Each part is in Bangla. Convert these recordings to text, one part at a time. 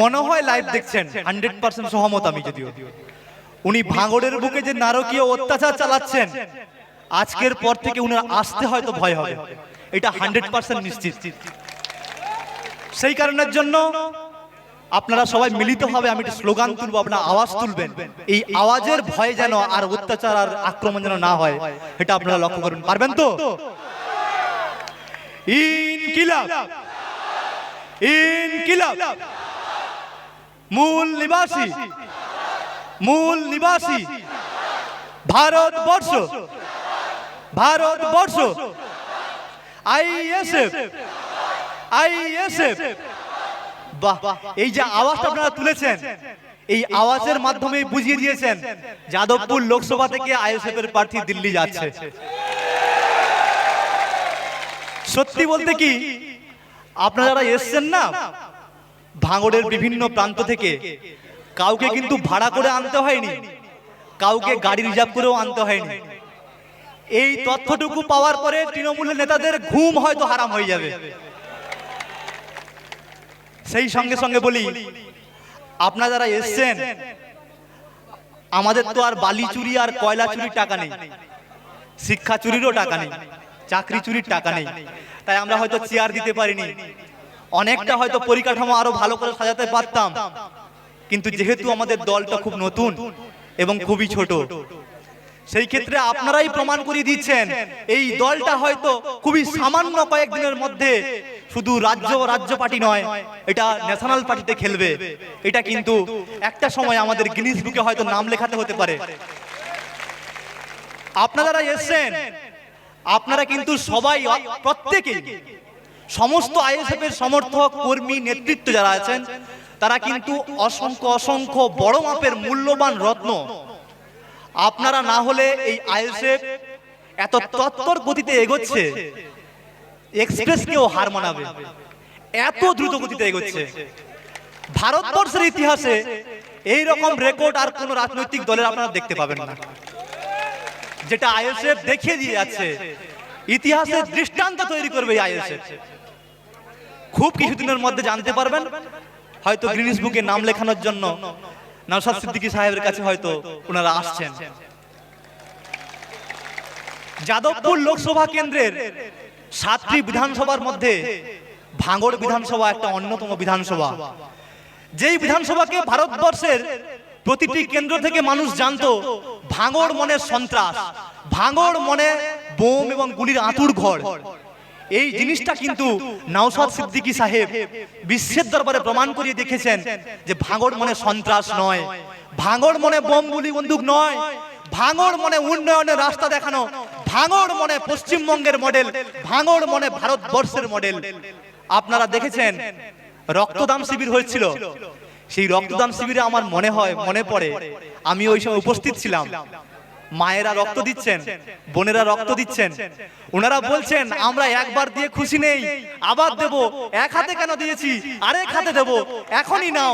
মনে হয় লাইভ দেখছেন। হান্ড্রেড পার্সেন্ট সহমত আমি যদিও। উনি ভাঙড়ের বুকে যে নারকীয় অত্যাচার চালাচ্ছেন আজকের পর থেকে উনার আসতে হয়তো ভয় হবে। এটা হান্ড্রেড পার্সেন্ট নিশ্চিত। সেই কারণের জন্য আপনারা সবাই মিলিত হবে আমি একটা স্লোগান তুলবো আপনার আওয়াজ তুলবেন। এই আওয়াজের ভয় যেন আর অত্যাচার আর আক্রমণ যেন না হয় এটা আপনারা লক্ষ্য করুন। পারবেন তো? ইনকিলাব। ইনকিলাব। মূল নিবাসী। মূল নিবাসী। ভারতবর্ষ। ভারতবর্ষ। আইএসএফ। আইএসএফ। বাহ এই যে আওয়াজটা আপনারা তুলেছেন, এই আওয়াজের মাধ্যমে বুঝিয়ে দিয়েছেন, যাদবপুর লোকসভা থেকে আইএসএফ এর প্রার্থী দিল্লি যাচ্ছে। সত্যি বলতে কি, আপনারা যারা এসছেন না ভাঙড়ের বিভিন্ন প্রান্ত থেকে কাউকে কিন্তু ভাড়া করে আনতে হয়নি কাউকে গাড়ি রিজার্ভ করেও আনতে হয়নি। এই তথ্যটুকু পাওয়ার পরে তৃণমূলের নেতাদের ঘুম হয়তো হারাম হয়ে যাবে। সেই সঙ্গে সঙ্গে বলি আপনারা যারা এসছেন আমাদের তো আর বালি চুরি আর কয়লা চুরির টাকা নেই। শিক্ষা চুরিরও টাকা নেই। চাকরি চুরির টাকা নেই। তাই আমরা হয়তো চেয়ার দিতে পারিনি। অনেকটা হয়তো পরিকাঠামো আরও ভালো করে সাজাতে পারতাম। কিন্তু যেহেতু আমাদের দলটা খুব নতুন এবং খুবই ছোট সেই ক্ষেত্রে আপনারাই প্রমাণ করে দিচ্ছেন এই দলটা হয়তো খুবই সামান্য কয়েকদিনের মধ্যে শুধু রাজ্য রাজ্য পার্টি নয় এটা ন্যাশনাল পার্টিতে খেলবে। এটা কিন্তু একটা সময় আমাদের গিনিস বুকে হয়তো নাম লেখাতে হতে পারে। আপনারা এসছেন। আপনারা কিন্তু সবাই প্রত্যেকেই সমস্ত আইএসএফ এর সমর্থক, কর্মী, নেতৃত্ব যারা আছেন, তারা কিন্তু অসংখ্য অসংখ্য বড় মাপের মূল্যবান রত্ন। আপনারা না হলে এই আইএসএফ এত তত্তর গতিতে এগোচ্ছে, এক্সপ্রেসকেও হার মানাবে। এত দ্রুত গতিতে এগোচ্ছে। ভারতবর্ষের ইতিহাসে এই রকম রেকর্ড আর কোন রাজনৈতিক দলের আপনারা দেখতে পাবেন না। যেটা আইএসএফ দেখিয়ে দিয়ে যাচ্ছে, ইতিহাসের দৃষ্টান্ত তৈরি করবে আইএসএফ। খুব কিছুদিনের মধ্যে জানতে পারবেন। হয়তো গ্রিনিস বুকে নাম লেখানোর জন্য নওশাদ সিদ্দিকী সাহেবের কাছে হয়তো ওনারা আসছেন। যাদবপুর লোকসভা কেন্দ্রের সাতটি বিধানসভার মধ্যে ভাঙড় বিধানসভা একটা অন্যতম বিধানসভা। যেই বিধানসভাকে ভারতবর্ষের প্রতিটি কেন্দ্র থেকে মানুষ জানতো, ভাঙড় মনে সন্ত্রাস, ভাঙড় মনে বোম এবং গুলির আঁতুর ঘর এই জিনিসটা কিন্তু নওশাদ সিদ্দিকী সাহেব বিশ্বের দরবারে প্রমাণ করিয়ে দেখেছেন যে ভাঙড় মনে সন্ত্রাস নয় ভাঙড় মনে বোম গুলি বন্দুক নয় ভাঙড় মনে উন্নয়নের রাস্তা দেখানো ভাঙড় মনে পশ্চিমবঙ্গের মডেল ভাঙড় মনে ভারতবর্ষের মডেল। আপনারা দেখেছেন রক্তদান শিবির হয়েছিল। সেই রক্তদান শিবিরে আমার মনে হয় মনে পড়ে। আমি ওই সময় উপস্থিত ছিলাম। মায়েরা রক্ত দিচ্ছেন বোনেরা রক্ত দিচ্ছেন। ওনারা বলছেন আমরা একবার দিয়ে খুশি নেই আবার দেব এক হাতে কেন দিয়েছি আরেক হাতে দেব এখনই নাও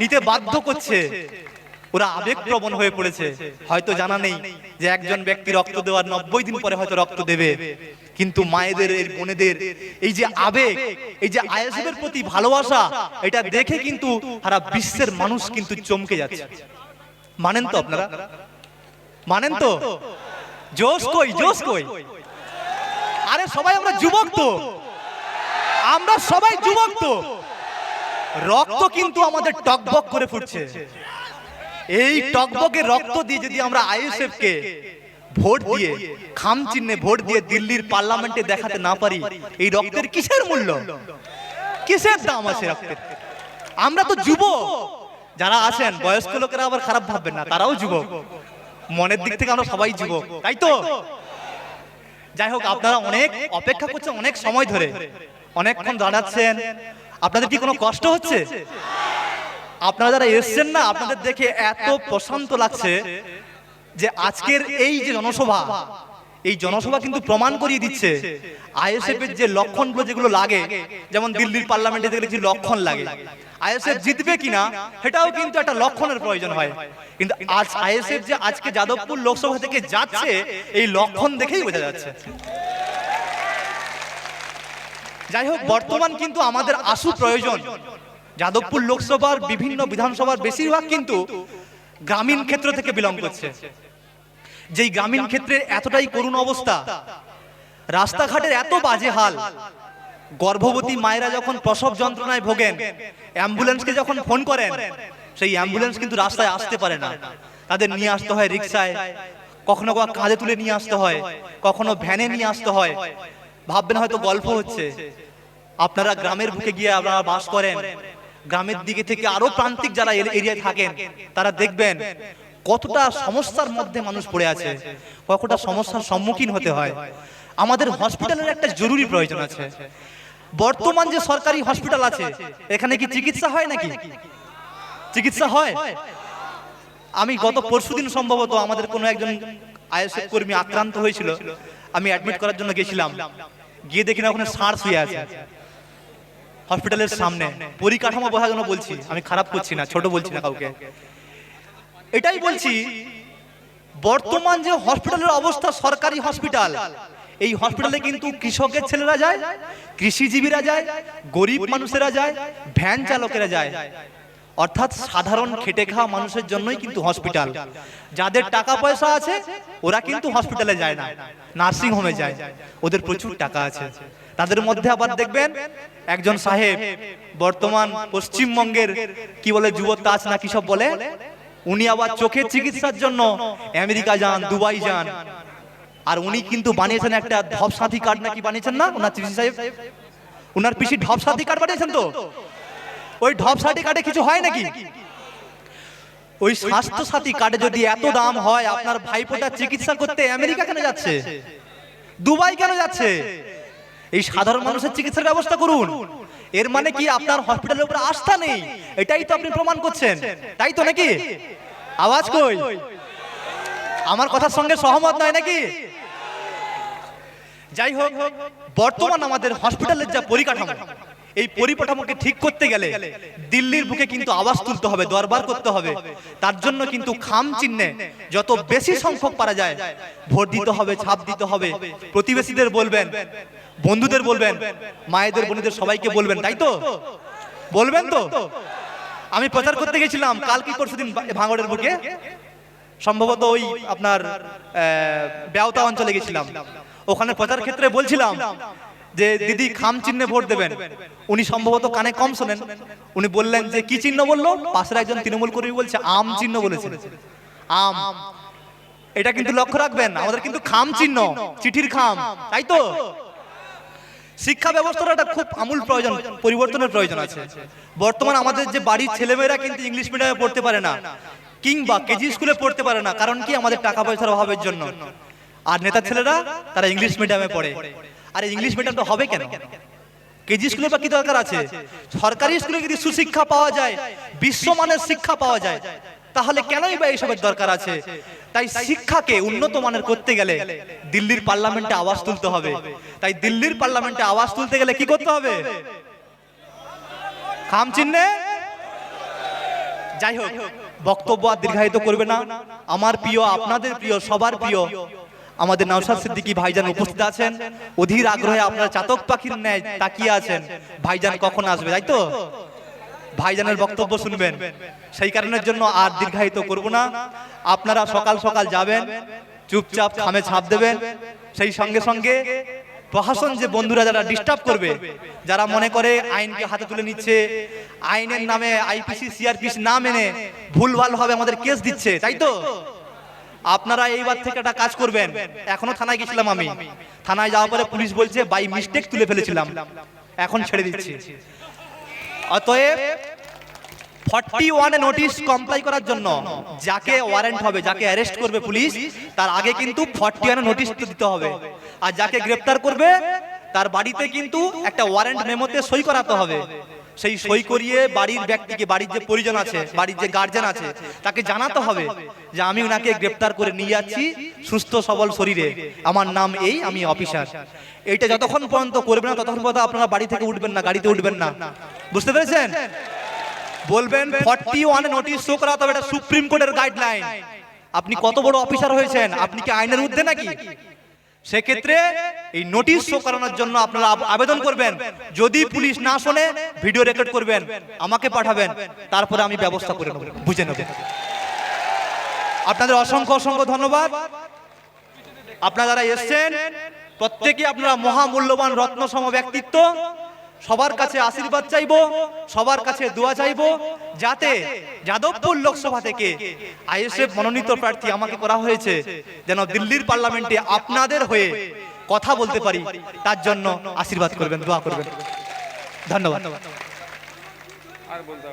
নিতে বাধ্য করছে। ওরা আবেগপ্রবণ হয়ে পড়েছে। হয়তো জানা নেই যে একজন ব্যক্তি রক্ত দেওয়ার নব্বই দিন পরে হয়তো রক্ত দেবে। কিন্তু মায়েদের এই বোনেদের এই যে আবেগ এই যে আইএসএফের প্রতি ভালোবাসা এটা দেখে কিন্তু সারা বিশ্বের মানুষ কিন্তু চমকে যাচ্ছে। মানেন তো আপনারা? মানেন তো? জোশ কই জোশ কই? আরে সবাই আমরা যুবক তো। আমরা সবাই যুবক তো। রক্ত কিন্তু আমাদের টকবক করে ফুটছে। এই টকবকে রক্ত দিয়ে যদি আমরা আইএসএফ কে ভোট দিয়ে খাম চিহ্নে ভোট দিয়ে দিল্লির পার্লামেন্টে দেখাতে না পারি। এই রক্তের কিসের মূল্য? কিসের দাম আছে রক্তের? আমরা তো যুবক। যারা আছেন বয়স্ক লোকেরা আবার খারাপ ভাববেন না তারাও যুবক। মনের দিক থেকে আমরা সবাই যুবক তাই তো? যাই হোক আপনারা অনেক অপেক্ষা করছেন অনেক সময় ধরে। অনেকক্ষণ দাঁড়াচ্ছেন। আপনাদের কি কোনো কষ্ট হচ্ছে? আপনারা যারা এসছেন না আপনাদের দেখে এত প্রশান্ত লাগছে যে আজকের এই যে জনসভা এই জনসভা কিন্তু প্রমাণ করিয়ে দিচ্ছে। আইএসএফ এর যে লক্ষণগুলো যেগুলো লাগে যেমন দিল্লির পার্লামেন্টে দেখলে যে লক্ষণ লাগে। আইএসএফ জিতবে কিনা সেটাও কিন্তু একটা লক্ষণের প্রয়োজন হয়। কিন্তু আজ আইএসএফ যে আজকে যাদবপুর লোকসভা থেকে যাচ্ছে এই লক্ষণ দেখেই বোঝা যাচ্ছে। যাই হোক বর্তমান কিন্তু আমাদের আশু প্রয়োজন। যাদবপুর লোকসভার বিভিন্ন বিধানসভার বেশিরভাগ কিন্তু গ্রামীণ ক্ষেত্র থেকে বিলং করছে। যেই গ্রামীণ ক্ষেত্রের এতটাই করুণ অবস্থা, রাস্তাঘাটের এত বাজে হাল, গর্ভবতী মায়েরা যখন প্রসব যন্ত্রণায় ভোগেন, অ্যাম্বুলেন্সকে যখন ফোন করেন, সেই অ্যাম্বুলেন্স কিন্তু রাস্তায় আসতে পারে না। তাদের নিয়ে আসতে হয় রিক্সায়, কখনো কখনো কাঁধে তুলে নিয়ে আসতে হয়, কখনো ভ্যানে নিয়ে আসতে হয়। ভাববেন হয়তো গল্প হচ্ছে, আপনারা গ্রামের বুকে গিয়ে আপনারা বাস করেন, গ্রামের দিকে থেকে আরও প্রান্তিক যারা এরিয়ায় থাকেন, তারা দেখবেন কতটা সমস্যার মধ্যে মানুষ পড়ে আছে কতটা সমস্যার সম্মুখীন হতে হয়। আমাদের হসপিটালের একটা জরুরি প্রয়োজন আছে। বর্তমান যে সরকারি হসপিটাল আছে এখানে কি চিকিৎসা হয় নাকি? চিকিৎসা হয়? আমি গত পরশুদিন সম্ভবত আমাদের কোনো একজন আইএসএফ কর্মী আক্রান্ত হয়েছিল। আমি অ্যাডমিট করার জন্য গেছিলাম। গিয়ে দেখি না ওখানে সার শুয়ে আছে। হসপিটালের সামনে। পরিকাঠামো জন্য বলছি। আমি খারাপ করছি না ছোট বলছি না কাউকে। এটাই বলছি বর্তমান যে হসপিটালের অবস্থা সরকারি হসপিটাল এই হসপিটালে কিন্তু কৃষকের ছেলেরা যায় কৃষিজীবীরা যায় গরিব মানুষেরা যায় ভ্যান চালকেরা যায়। অর্থাৎ সাধারণ খেটে খাওয়া মানুষের জন্যই কিন্তু হসপিটাল যাদের টাকা পয়সা আছে ওরা কিন্তু হসপিটালে যায় না। নার্সিং হোমে যায়। ওদের প্রচুর টাকা আছে। তাদের মধ্যে আবার দেখবেন একজন সাহেব বর্তমান পশ্চিমবঙ্গের কি বলে যুব তাজ না কি সব বলে? উনি আবার চোখের চিকিৎসার জন্য আমেরিকা যান, দুবাই যান। আর উনি কিন্তু বানিয়েছেন একটা ধপ সাথী কার্ড নাকি বানিয়েছেন না? ওনার চিকিৎসা সাহেব? ওনার পিসি ঢপ সাথী কার্ড বানিয়েছেন তো? ওই ঢপ সাথী কার্ডে কিছু হয় নাকি? ওই স্বাস্থ্য সাথী কার্ডে যদি এত দাম হয়, আপনার ভাইপোটার চিকিৎসা করতে আমেরিকা কেন যাচ্ছে? দুবাই কেন যাচ্ছে? এই সাধারণ মানুষের চিকিৎসার ব্যবস্থা করুন। এর মানে কি আপনার হসপিটালের উপরে আস্থা নেই? এটাই তো আপনি প্রমাণ করছেন। তাই তো নাকি? আওয়াজ কই? আমার কথার সঙ্গে সহমত নয় নাকি? যাই হোক, বর্তমান আমাদের হসপিটালের যা পরিকাঠামো এই পরিকাঠামোকে ঠিক করতে গেলে দিল্লির বুকে কিন্তু আওয়াজ তুলতে হবে, দরবার করতে হবে। তার জন্য কিন্তু খাম চিহ্নে যত বেশি সংখ্যক পারা যায়, ভোট দিতে হবে, ছাপ দিতে হবে। প্রতিবেশীদের বলবেন, বন্ধুদের বলবেন, মায়েদের, বোনেদের সবাইকে বলবেন, তাই তো? বলবেন তো? আমি প্রচার করতে গেছিলাম, কাল কি পরশুদিন ভাঙড়ের বুকে? সম্ভবত ওই আপনার বেওতা অঞ্চলে গেছিলাম। ওখানে প্রচার ক্ষেত্রে বলছিলাম যে দিদি খাম চিহ্নে ভোট দেবেন। উনি সম্ভবত কানে কম শোনেন। উনি বললেন যে কি চিহ্ন বলল? পাশের একজন তৃণমূল কর্মী বলছে আম চিহ্ন বলেছে। আম। এটা কিন্তু লক্ষ্য রাখবেন আমাদের কিন্তু খাম চিহ্ন চিঠির খাম তাই তো? শিক্ষা ব্যবস্থার একটা খুব আমূল প্রয়োজন পরিবর্তনের প্রয়োজন আছে। বর্তমান আমাদের যে বাড়ির ছেলেমেয়েরা কিন্তু ইংলিশ মিডিয়ামে পড়তে পারে না। কিংবা কেজি স্কুলে পড়তে পারে না কারণ কি আমাদের টাকা পয়সার অভাবের জন্য? আর নেতার ছেলেরা তারা ইংলিশ মিডিয়ামে পড়ে। আর ইংলিশ মিডিয়ামটা হবে কেন? কেজি স্কুলে বা কি দরকার আছে? সরকারি স্কুলে যদি সুশিক্ষা পাওয়া যায়, বিশ্বমানের শিক্ষা পাওয়া যায়, তাহলে কেনই বা এইসবের দরকার আছে? তাই শিক্ষাকে উন্নত মানের করতে গেলে দিল্লির পার্লামেন্টে আওয়াজ তুলতে হবে। তাই দিল্লির পার্লামেন্টে আওয়াজ তুলতে গেলে কি করতে হবে? খাম চিহ্নে? যাই হোক, বক্তব্য আর দীর্ঘায়িত করবে না। আমার প্রিয়, আপনাদের প্রিয়, সবার প্রিয় আমাদের নওশাদ সিদ্দিকী ভাইজান উপস্থিত আছেন। অধীর আগ্রহে আপনারা চাতক পাখির ন্যায় তাকিয়ে আছেন। ভাইজান কখন আসবে, তাই তো? ভাইজানের বক্তব্য শুনবেন। সেই কারণের জন্য আর দীর্ঘায়িত করব না। আপনারা সকাল সকাল যাবেন, চুপচাপ খামে ছাপ দেবেন। সেই সঙ্গে সঙ্গে প্রশাসন যে বন্ধুরা যারা ডিস্টার্ব করবে, যারা মনে করে আইনকে হাতে তুলে নিচ্ছে, আইনের নামে আইপিসি, সিআরপিসি না মেনে ভুলভাল ভাবে আমাদের কেস দিচ্ছে, তাই তো? আপনারা এইবার থেকে একটা কাজ করবেন। এখনও থানায় গেছিলাম আমি। থানায় যাওয়ার পরে পুলিশ বলছে বাই মিস্টেক তুলে ফেলেছিলাম। এখন ছেড়ে দিচ্ছি। অতএব ফর্টি ওয়ানে নোটিশ কমপ্লাই করার জন্য যাকে ওয়ারেন্ট হবে, যাকে অ্যারেস্ট করবে পুলিশ, তার আগে কিন্তু ফর্টি ওয়ানে নোটিশ দিতে হবে। আর যাকে গ্রেপ্তার করবে, তার বাড়িতে কিন্তু একটা ওয়ারেন্ট মেমোতে সই করাতে হবে। সেই সই করিয়ে বাড়ির ব্যক্তিকে, বাড়ির যে পরিজন আছে, বাড়ির যে গার্জেন আছে, তাকে জানাতে হবে যে আমি ওনাকে গ্রেপ্তার করে নিয়ে যাচ্ছি সুস্থ, সবল শরীরে। আমার নাম এই, আমি অফিসার। এইটা যতক্ষণ পর্যন্ত করবেন না, ততক্ষণ পর্যন্ত আপনারা বাড়ি থেকে উঠবেন না, গাড়িতে উঠবেন না। বুঝতে পেরেছেন? বলবেন ফর্টি ওয়ানে নোটিশ শো করাতে হবে, এটা সুপ্রিম কোর্টের গাইডলাইন আপনি কত বড় অফিসার হয়েছেন? আপনি কি আইনের ঊর্ধ্বে নাকি? সেক্ষেত্রে এই নোটিশ শো করানোর জন্য আপনারা আবেদন করবেন। যদি পুলিশ না শোনে ভিডিও রেকর্ড করবেন আমাকে পাঠাবেন তারপরে আমি ব্যবস্থা করে নেব। বুঝে নেব। আপনাদের অসংখ্য অসংখ্য ধন্যবাদ। আপনারা যারা এসছেন প্রত্যেকে আপনারা মহামূল্যবান রত্ন সম ব্যক্তিত্ব। সবার কাছে আশীর্বাদ চাইব সবার কাছে দোয়া চাইব যাতে যাদবপুর লোকসভা থেকে আইএসএফ মনোনীত প্রার্থী আমাকে করা হয়েছে যেন দিল্লির পার্লামেন্টে আপনাদের হয়ে কথা বলতে পারি তার জন্য আশীর্বাদ করবেন দোয়া করবেন। ধন্যবাদ।